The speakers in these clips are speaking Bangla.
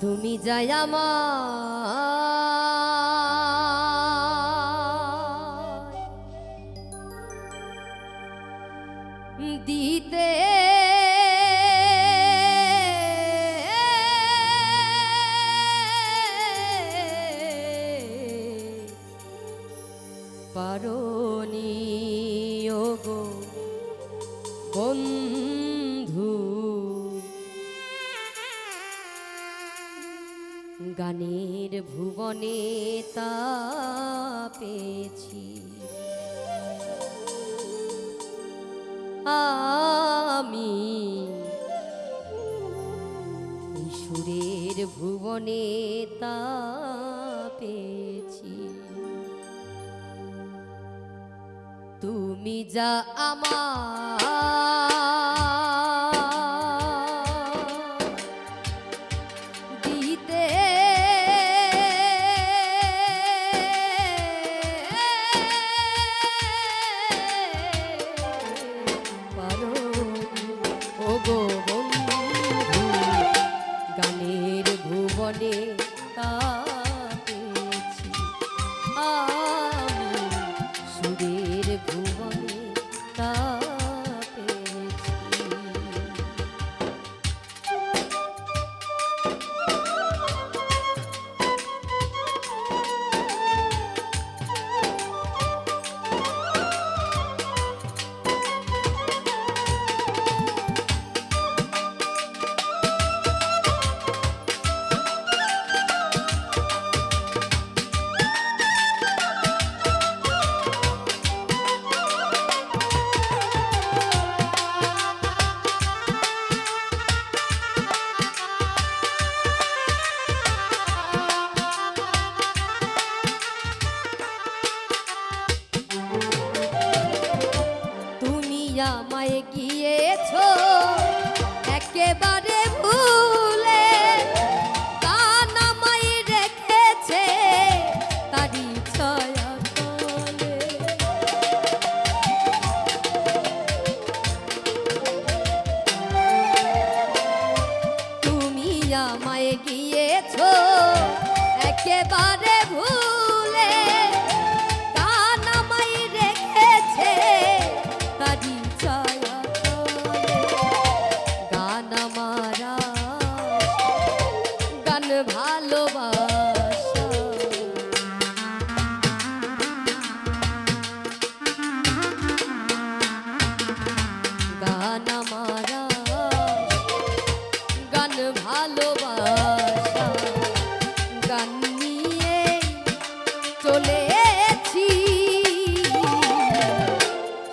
তুমি যাই আমার দিতে? পারনি গো বন্ধু গানের ভুবনে তা পেয়েছি। আমি সুরের ভুবনে তা পেয়েছি। তুমি যা আমার ভুবনে আমায় গিয়েছো একেবারে ভুলে। কান আমায় রেখেছে তারি ছায়া তুমি আমায় গিয়েছো একেবারে ভালোবাসা। গান নিয়ে চলেছি।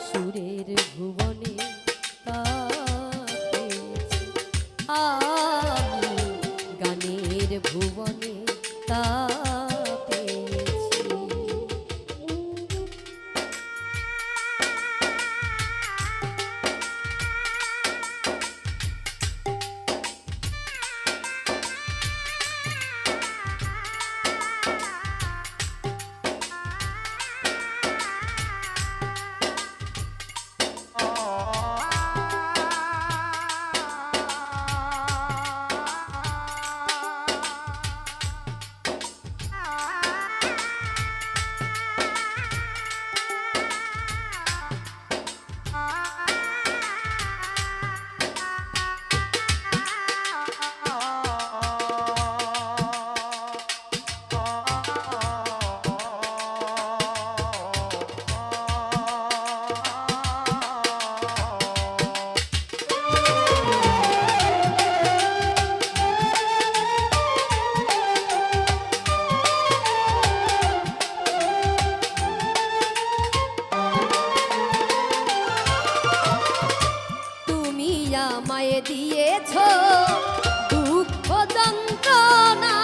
সুরের ভুবনে গানের ভুবনে তা আমায় দিয়েছ দুঃখ যন্ত্রণা।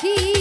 চলেছি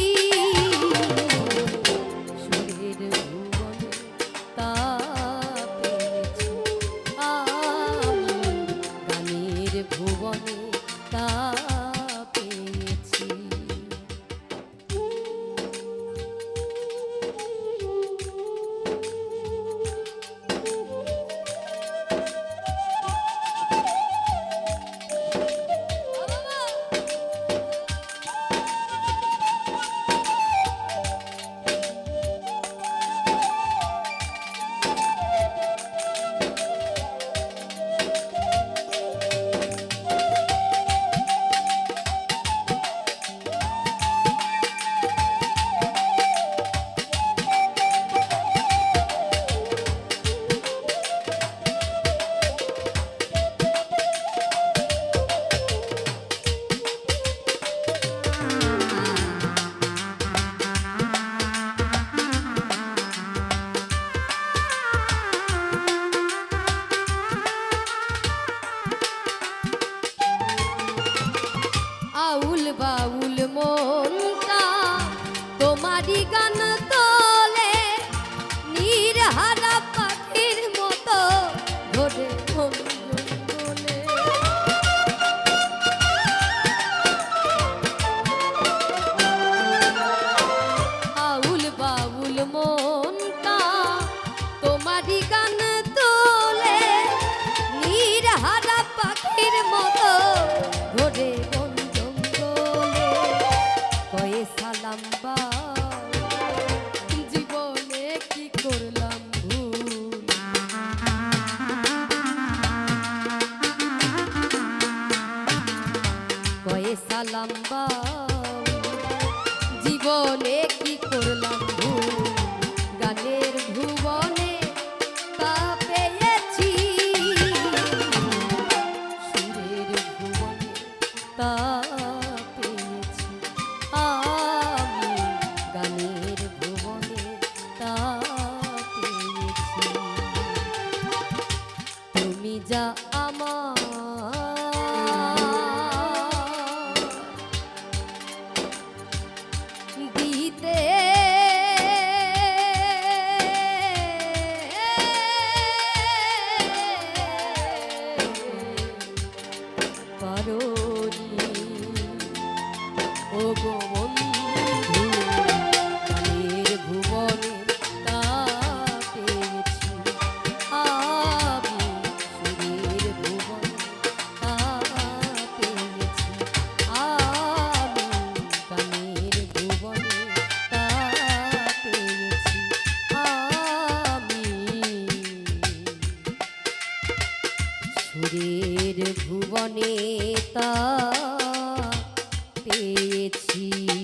কয়ে যা আমার পেয়েছি।